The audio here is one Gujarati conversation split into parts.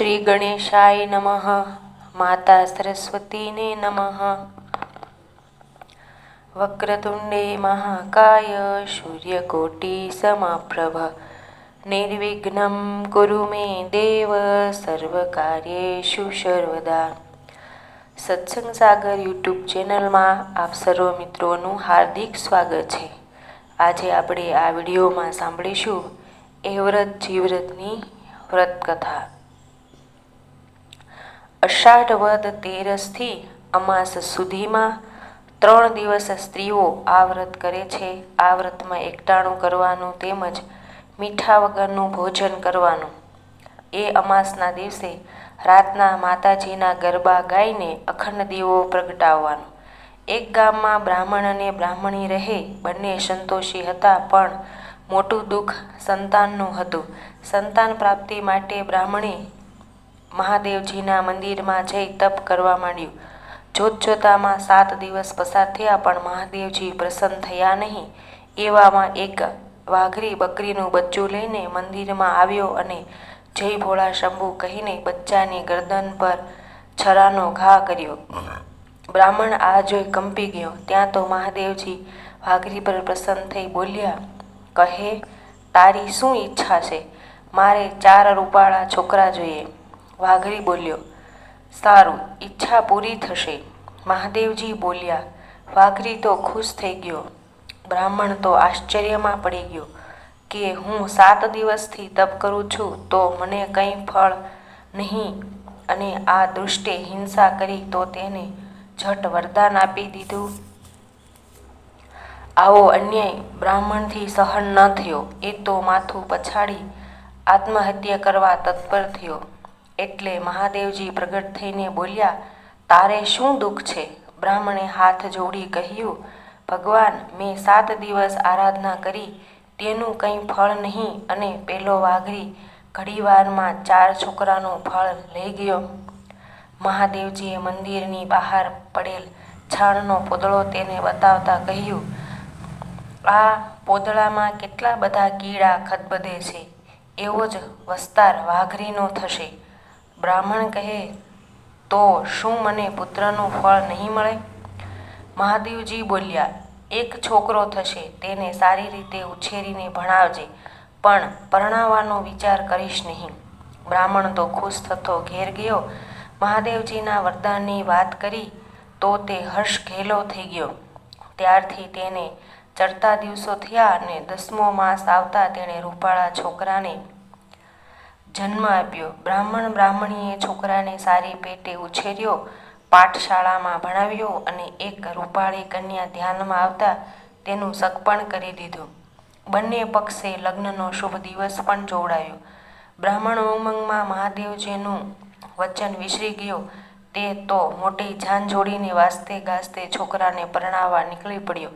શ્રી ગણેશાય નમઃ માતા સરસ્વતીને નમઃ વક્રતુંડે મહાકાય સૂર્યકોટી સમપ્રભ નિર્વિઘ્નમ કુરુ મે દેવ સર્વકાર્યેષુ સર્વદા સત્સંગ સાગર યુટ્યુબ ચેનલમાં આપ સર્વ મિત્રોનું હાર્દિક સ્વાગત છે. આજે આપણે આ વિડીયોમાં સાંભળીશું એ વ્રત જીવ્રતની વ્રત કથા અષાઢ વદ તેરસથી અમાસ સુધીમાં ત્રણ દિવસ સ્ત્રીઓ આ વ્રત કરે છે. આ વ્રતમાં એકટાણું કરવાનું તેમજ મીઠા વગરનું ભોજન કરવાનું. એ અમાસના દિવસે રાતના માતાજીના ગરબા ગાઈને અખંડ દીવો પ્રગટાવવાનો. એક ગામમાં બ્રાહ્મણ અને બ્રાહ્મણી રહે, બંને સંતોષી હતા પણ મોટું દુઃખ સંતાનનું હતું. સંતાન પ્રાપ્તિ માટે બ્રાહ્મણે મહાદેવજીના મંદિરમાં જઈ તપ કરવા માંડ્યું. જોત જોતામાં સાત દિવસ પસાર થયા પણ મહાદેવજી પ્રસન્ન થયા નહીં. એવામાં એક વાઘરી બકરીનું બચ્ચું લઈને મંદિરમાં આવ્યો અને જય ભોળા શંભુ કહીને બચ્ચાની ગરદન પર છરાનો ઘા કર્યો. બ્રાહ્મણ આ જોઈ કંપી ગયો. ત્યાં તો મહાદેવજી વાઘરી પર પ્રસન્ન થઈ બોલ્યા, કહે, તારી શું ઈચ્છા છે? મારે ચાર રૂપાળા છોકરા જોઈએ. વાઘરી બોલ્યો, સારું, ઈચ્છા પૂરી થશે. મહાદેવજી બોલ્યા, વાઘરી તો ખુશ થઈ ગયો. બ્રાહ્મણ તો આશ્ચર્યમાં પડી ગયો કે હું સાત દિવસથી તપ કરું છું તો મને કંઈ ફળ નહીં અને આ દૃષ્ટે હિંસા કરી તો તેને ઝટ વરદાન આપી દીધું. આવો અન્યાય બ્રાહ્મણથી સહન ન થયો, એ તો માથું પછાડી આત્મહત્યા કરવા તત્પર થયો. એટલે મહાદેવજી પ્રગટ થઈને બોલ્યા, તારે શું દુઃખ છે? બ્રાહ્મણે હાથ જોડી કહ્યું, ભગવાન, મેં સાત દિવસ આરાધના કરી, તેનું કંઈ ફળ નહીં અને પેલો વાઘરી ઘડીવારમાં ચાર છોકરાનું ફળ લઈ ગયો. મહાદેવજીએ મંદિરની બહાર પડેલ છાણનો પોદળો તેને બતાવતા કહ્યું, આ પોદળામાં કેટલા બધા કીડા ખદબદે છે, એવો જ વસ્તાર વાઘરીનો થશે. બ્રાહ્મણ કહે, તો શું મને પુત્રનું ફળ નહીં મળે? મહાદેવજી બોલ્યા, એક છોકરો થશે, તેને સારી રીતે ઉછેરીને ભણાવજે, પણ પરણાવવાનો વિચાર કરીશ નહીં. બ્રાહ્મણ તો ખુશ થતો ઘેર ગયો. મહાદેવજીના વરદાનની વાત કરી, તો તે હર્ષ ઘેલો થઈ ગયો. ત્યારથી તેને ચડતા દિવસો થયા અને દસમો માસ આવતા તેણે રૂપાળા છોકરાને જન્મ આપ્યો. બ્રાહ્મણ બ્રાહ્મણીએ છોકરાને સારી પેટે ઉછેર્યો, પાઠશાળામાં ભણાવ્યો અને એક રૂપાળી કન્યા ધ્યાનમાં આવતા તેનું સગપણ કરી દીધું. બંને પક્ષે લગ્નનો શુભ દિવસ પણ જોડાયો. બ્રાહ્મણ ઉમંગમાં મહાદેવજીનું વચન વિસરી ગયો. તે તો મોટી જાન જોડીને વાસ્તે ગાસ્તે છોકરાને પરણાવવા નીકળી પડ્યો.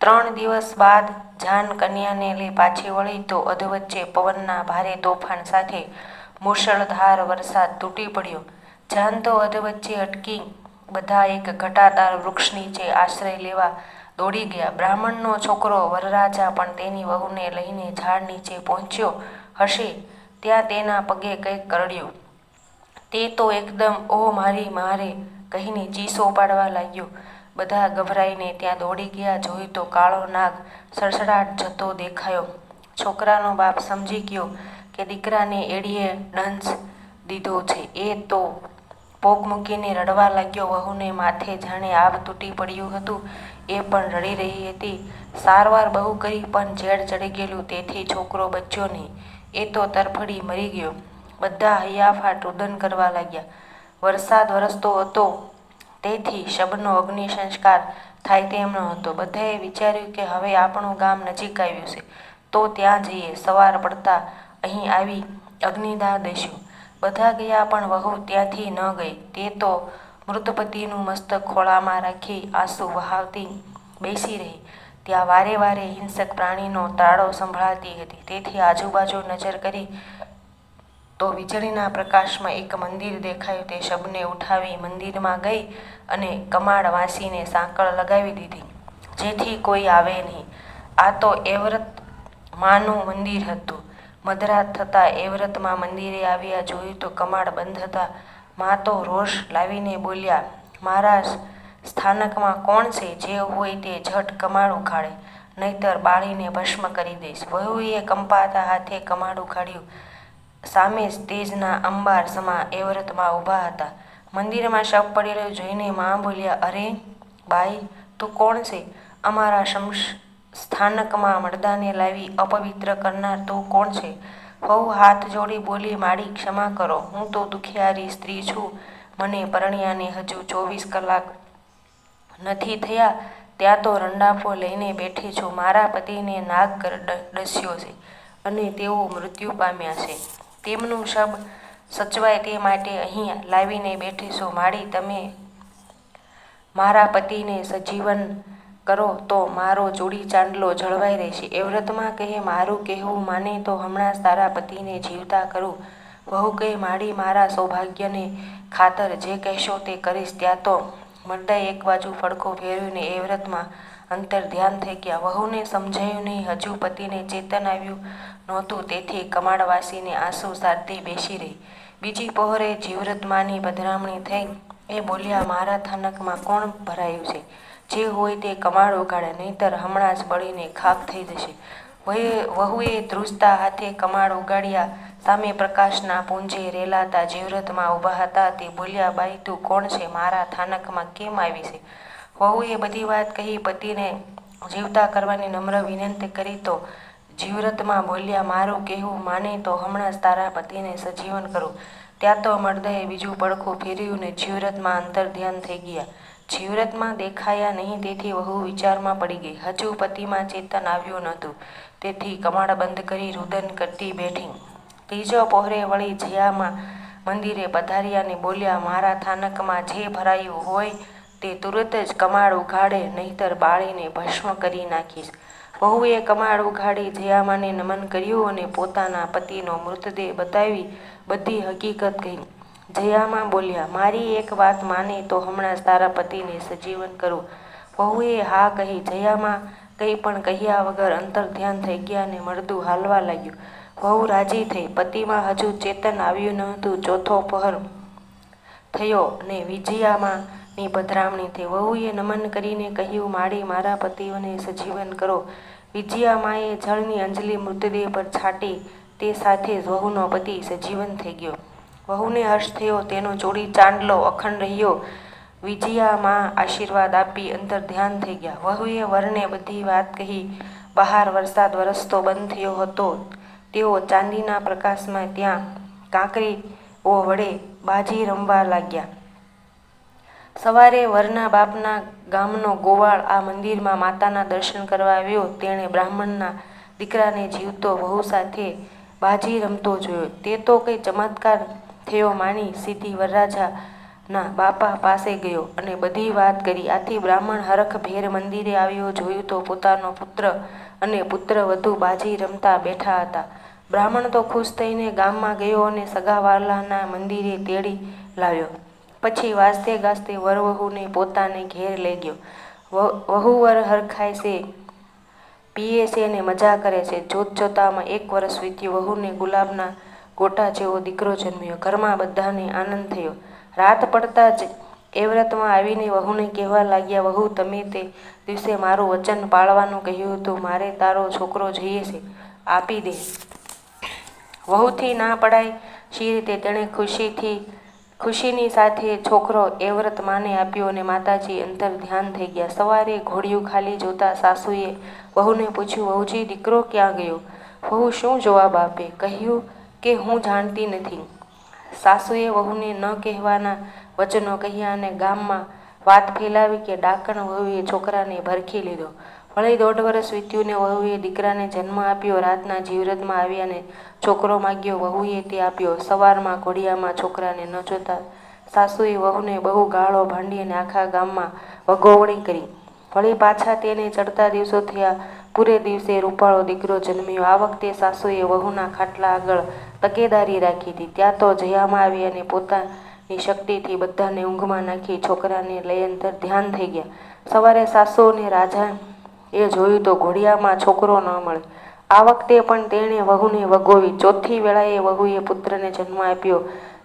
ત્રણ દિવસ બાદ જાન કન્યાને લઈ પાછી વળી તો અધવચ્ચે પવનના ભારે તોફાન સાથે મુશળધાર વરસાદ તૂટી પડ્યો. જાન તો અધવચ્ચે અટકી બધા એક ઘટાદાર વૃક્ષ નીચે આશ્રય લેવા દોડી ગયા. બ્રાહ્મણનો છોકરો વરરાજા પણ તેની વહુને લઈને ઝાડ નીચે પહોંચ્યો હશે. ત્યાં તેના પગે કંઈક કરડ્યું. તે તો એકદમ ઓ મારી, મારે, કહીને ચીસો પાડવા લાગ્યો. બધા ગભરાઈને ત્યાં દોડી ગયા. જોયું તો કાળો નાગ સડસડાટ જતો દેખાયો. છોકરાનો બાપ સમજી ગયો કે દીકરાને એડીએ ડંસ દીધો છે. એ તો પોક મૂકીને રડવા લાગ્યો. વહુને માથે જાણે આબ તૂટી પડ્યું હતું. એ પણ રડી રહી હતી. સારવાર બહુ કરી પણ ઝેડ ચડી ગયેલું. તેથી છોકરો બચ્યો નહીં. એ તો તરફડી મરી ગયો. બધા હૈયાફાટ રુદન કરવા લાગ્યા. વરસાદ વરસતો હતો. તેથી શબનો અગ્નિ સંસ્કાર થાય તેમ ન હતો. બધાએ વિચાર્યું કે હવે આપણું ગામ નજીક આવ્યું છે, તો ત્યાં જઈએ. સવાર પડતા અહીં આવી અગ્નિદાહ દઈશું બધા ગયા પણ વહુ ત્યાંથી ન ગઈ. તે તો મૃતપતિનું મસ્તક ખોળામાં રાખી આંસુ વહાવતી બેસી રહી. ત્યાં વારે વારે હિંસક પ્રાણીનો તાળો સંભળાતી હતી. તેથી આજુબાજુ નજર કરી તો વીજળીના પ્રકાશમાં એક મંદિર દેખાયું. તે શબને ઉઠાવી મંદિરમાં ગઈ અને કમાડ વાંસીને સાંકળ લગાવી દીધી. જેથી કોઈ આવે નહીં. આ તો એવ્રત માનું મંદિર હતું. મધરાત થતાં એવ્રતમાં મંદિરે આવ્યા જોયું તો કમાડ બંધ હતા. મા તો રોષ લાવીને બોલ્યા મારા સ્થાનકમાં કોણ છે? જે હોય તે ઝટ કમાડ ઉખાડે નહીતર બાળીને ભસ્મ કરી દઈશ. વહુએ કંપાતા હાથે કમાડ ઉખાડ્યું સામે જ તેજના અંબાર સમા એ વ્રતમાં ઊભા હતા. મંદિરમાં શબ પડેલો જોઈને મા બોલ્યા, અરે બાઈ, તું કોણ છે? અમારા શમશ સ્થાનકમાં મરદાને લાવી અપવિત્ર કરનાર તું કોણ છે? વહુ હાથ જોડી બોલી માડી ક્ષમા કરો. હું તો દુખિયારી સ્ત્રી છું. મને પરણ્યાને હજુ ચોવીસ કલાક નથી થયા. ત્યાં તો રંડાફો લઈને બેઠી છું. મારા પતિને નાગ ડસ્યો છે અને તેઓ મૃત્યુ પામ્યા છે. તેમનું શબ સચવાય તે માટે અહીં લાવીને બેઠી માળી, તમે મારા પતિને સજીવન કરો તો મારો જોડી ચાંદલો જળવાઈ રહેશે. એ વ્રતમાં કહે, મારું કહેવું માને તો હમણાં તારા પતિને જીવતા કરું. વહુ કહે માડી મારા સૌભાગ્યને ખાતર જે કહેશો તે કરીશ. ત્યાં તો મરદાએ એક બાજુ ફડકો ફેરવીને એ વ્રતમાં અંતર ધ્યાન થઈ ગયા વહુને સમજાયું નહીં, હજુ પતિને ચેતન આવ્યું નહોતું, તેથી કમાડવાસીને આંસુ સારતી બેસી રહી. બીજી પહોરે જીવરતમાની પધરામણી થઈ. એ બોલ્યા, મારા થાનકમાં કોણ ભરાયું છે? જે હોય તે કમાડ ઉગાડે નહીતર હમણાં જ બળીને ખાક થઈ જશે. વહે, વહુએ ધ્રુજતા હાથે કમાડ ઉગાડ્યા. સામે પ્રકાશના પુંજે રેલાતા જીવરતમાં ઊભા હતા. તે બોલ્યા, બાઈ, તું કોણ છે? મારા થાનકમાં કેમ આવી છે? વહુએ બધી વાત કહી પતિને જીવતા કરવાની નમ્ર વિનંતી કરી તો જીવરતમાં બોલ્યા, મારું કહેવું માને તો હમણાં જ તારા પતિને સજીવન કરું. ત્યાં તો મર્દએ બીજું પડખું ફેર્યું ને જીવરતમાં અંતર ધ્યાન થઈ ગયા. જીવરતમાં દેખાયા નહીં, તેથી વહુ વિચારમાં પડી ગઈ. હજુ પતિમાં ચેતન આવ્યું નહોતું. તેથી કમાડ બંધ કરી રુદન કરતી બેઠી. ત્રીજો પહોરે વળી જયામાં મંદિરે પધાર્યા ને બોલ્યા, મારા થાનકમાં જે ભરાયું હોય તે તુરત જ કમાડ ઉઘાડે, નહીતર બાળીને ભસ્મ કરી નાખીશ. વહુએ કમાડ ઉઘાડી જયામાને નમન કર્યું અને પોતાના પતિનો મૃતદેહ બતાવી બધી હકીકત કહી. જયામાં બોલ્યા, મારી એક વાત માને તો હમણાં તારા પતિને સજીવન કરો. વહુએ હા કહી, જયામાં કંઈ પણ કહ્યા વગર અંતર ધ્યાન થઈ ગયા અને મળતું હાલવા લાગ્યું. વહુ રાજી થઈ, પતિમાં હજુ ચેતન આવ્યું ન હતું. ચોથો પહર થયો ને વિજયામાં ની પધરામણી થઈ. વહુએ નમન કરીને કહ્યું માળી મારા પતિઓને સજીવન કરો. વિજયામાએ જળની અંજલિ મૃતદેહ પર છાંટી, તે સાથે જ વહુનો પતિ સજીવન થઈ ગયો. વહુને હર્ષ થયો, તેનો જોડી ચાંદલો અખંડ રહ્યો. વિજયામાં આશીર્વાદ આપી અંતર ધ્યાન થઈ ગયા. વહુએ વરને બધી વાત કહી, બહાર વરસાદ વરસતો બંધ થયો હતો. તેઓ ચાંદીના પ્રકાશમાં ત્યાં કાંકરી ઓ વડે બાજી રમવા લાગ્યા. સવારે વરના બાપના ગામનો ગોવાળ આ મંદિરમાં માતાના દર્શન કરવા આવ્યો. તેણે બ્રાહ્મણના દીકરાને જીવતો વહુ સાથે બાજી રમતો જોયો. તે તો કંઈ ચમત્કાર થયો માની સીધી વરરાજાના બાપા પાસે ગયો અને બધી વાત કરી. આથી બ્રાહ્મણ હરખભેર મંદિરે આવ્યો, જોયું તો પોતાનો પુત્ર અને પુત્ર વધુ બાજી રમતા બેઠા હતા. બ્રાહ્મણ તો ખુશ થઈને ગામમાં ગયો અને સગાવાલાના મંદિરે તેડી લાવ્યો. પછી વાજતે ગાજતે વરવહુને પોતાને ઘેર લઈ ગયો. વહુવર વહુ વર હરખાય છે, પીએ છે ને મજા કરે છે. જોત જોતામાં એક વર્ષ વીત્યું વહુને ગુલાબના ગોટા જેવો દીકરો જન્મ્યો. ઘરમાં બધાને આનંદ થયો. રાત પડતા જ એ વ્રતમાં આવીને વહુને કહેવા લાગ્યા, વહુ, તમે તે દિવસે મારું વચન પાળવાનું કહ્યું હતું. મારે તારો છોકરો જોઈએ છે. આપી દે. વહુથી ના પડાય. શી રીતે? તેણે ખુશીથી ખુશીની સાથે છોકરો એ વ્રત માને આપ્યો અને માતાજી અંતર ધ્યાન થઈ ગયા. સવારે ઘોડિયું ખાલી જોતા સાસુએ વહુને પૂછ્યું, વહુજી, દીકરો ક્યાં ગયો? વહુ શું જવાબ આપે? કહ્યું કે, હું જાણતી નથી. સાસુએ વહુને ન કહેવાના વચનો કહ્યા અને ગામમાં વાત ફેલાવી કે ડાકણ વહુએ છોકરાને ભરખી લીધો. વળી દોઢ વર્ષ વીત્યું ને વહુએ દીકરાને જન્મ આપ્યો, રાતના જીવરતમાં આવ્યા ને છોકરો માગ્યો, વહુએ તે આપ્યો. સવારમાં ઘોડિયામાં છોકરાને ન જોતા સાસુએ વહુને બહુ ગાળો ભાંડી અને આખા ગામમાં વગોવણી કરી. વળી પાછા તેને ચડતા દિવસો થયા. પૂરે દિવસે રૂપાળો દીકરો જન્મ્યો. આ વખતે સાસુએ વહુના ખાટલા આગળ તકેદારી રાખી હતી. ત્યાં તો જયામાં આવી અને પોતાની શક્તિથી બધાને ઊંઘમાં નાખી છોકરાને લઈ અંદર ધ્યાન થઈ ગયા. સવારે સાસુ અને રાજા એ જોયું તો ઘોડિયામાં છોકરો ન મળે. આ વખતે પણ તેણે વહુને વગોવી. ચોથી વેળાએ વહુએ પુત્રને જન્મ આપ્યો.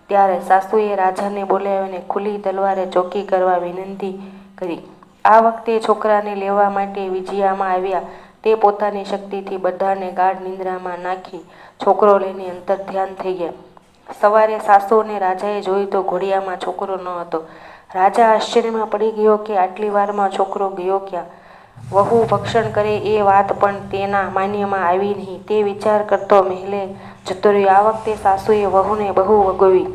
ત્યારે સાસુએ રાજાને બોલાવીને ખુલ્લી તલવારે ચોકી કરવા વિનંતી કરી. આ વખતે છોકરાને લેવા માટે વિજયામાં આવ્યા. તે પોતાની શક્તિથી બધાને ગાઢ નિંદ્રામાં નાખી છોકરો લઈને અંતર ધ્યાન થઈ ગયા. સવારે સાસુ અને રાજાએ જોયું તો ઘોડિયામાં છોકરો ન હતો. રાજા આશ્ચર્યમાં પડી ગયો કે આટલી વારમાં છોકરો ગયો ક્યાં? વહુ ભક્ષણ કરે એ વાત પણ તેના માન્યમાં આવી નહીં. તે વિચાર કરતો મહેલે જતો રહ્યો આ વખતે સાસુએ વહુને બહુ વગોવી.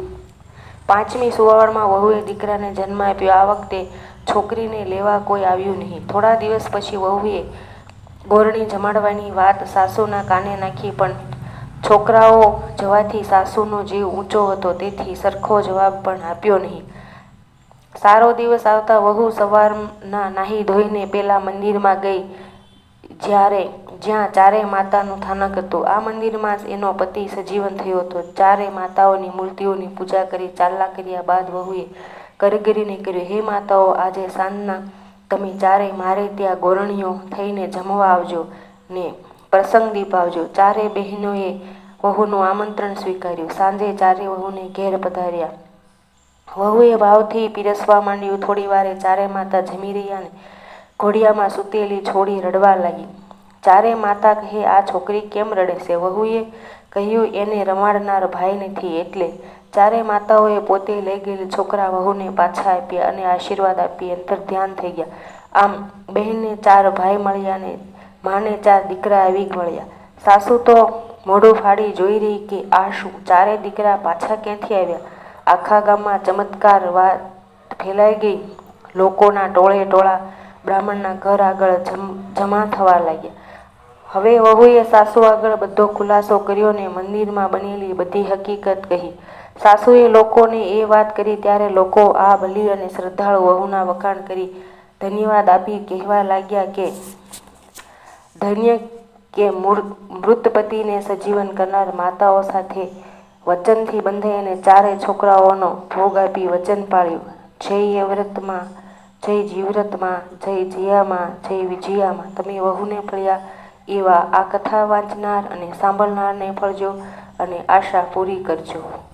પાંચમી સુવાળમાં વહુએ દીકરાને જન્મ આપ્યો. આ વખતે છોકરીને લેવા કોઈ આવ્યું નહીં. થોડા દિવસ પછી વહુએ ગોરણી જમાડવાની વાત સાસુના કાને નાખી, પણ છોકરાઓ જવાથી સાસુનો જીવ ઊંચો હતો. તેથી સરખો જવાબ પણ આપ્યો નહીં. સારો દિવસ આવતા વહુ સવારના નાહી ધોઈને પેલા મંદિરમાં ગઈ, જ્યારે જ્યાં ચારે માતાનું થાનક હતું. આ મંદિરમાં એનો પતિ સજીવન થયો હતો. ચારે માતાઓની મૂર્તિઓની પૂજા કરી, ચાલલા કર્યા બાદ વહુએ કરગરીને કર્યું હે માતાઓ, આજે સાંજના તમે ચારે મારે ત્યાં ગોરણીઓ થઈને જમવા આવજો ને પ્રસંગ દીપાવજો. ચારે બહેનોએ વહુનું આમંત્રણ સ્વીકાર્યું. સાંજે ચારે વહુને ઘેર પધાર્યા. વહુએ ભાવથી પીરસવા માંડ્યું. થોડી વારે ચારે માતા જમી રહ્યા ને ઘોડિયામાં સૂતેલી છોડી રડવા લાગી. ચારે માતા કહે, આ છોકરી કેમ રડે છે? વહુએ કહ્યું, એને રમાડનાર ભાઈ નથી, એટલે ચારે માતાઓએ પોતે લઈ ગયેલ છોકરા વહુને પાછા આપ્યા અને આશીર્વાદ આપી અંતર ધ્યાન થઈ ગયા. આમ બહેનને ચાર ભાઈ મળ્યા ને માને ચાર દીકરા આવી મળ્યા સાસુ તો મોઢું ફાડી જોઈ રહી કે, આ શું? ચારે દીકરા પાછા ક્યાંથી આવ્યા? આખા ગામમાં ચમત્કાર વાત ફેલાઈ ગઈ. લોકોના ટોળે ટોળા બ્રાહ્મણના ઘર આગળ જમા થવા લાગ્યા. હવે વહુએ સાસુ આગળ બધો ખુલાસો કર્યો ને મંદિરમાં બનેલી બધી હકીકત કહી. સાસુએ લોકોને એ વાત કરી ત્યારે લોકો આ બલી અને શ્રદ્ધાળુ વહુના વખાણ કરી ધન્યવાદ આપી કહેવા લાગ્યા કે, ધન્ય કે મૃત પતિને સજીવન કરનાર માતાઓ સાથે વચનથી બંધે એને ચારે છોકરાઓનો ભોગ આપી વચન પાળ્યું. જય વ્રતમાં, જય જીવ્રતમાં જય જિયામાં, જય વિજયામાં. તમે વહુને ફળ્યા એવા આ કથા વાંચનાર અને સાંભળનારને ફળજો અને આશા પૂરી કરજો.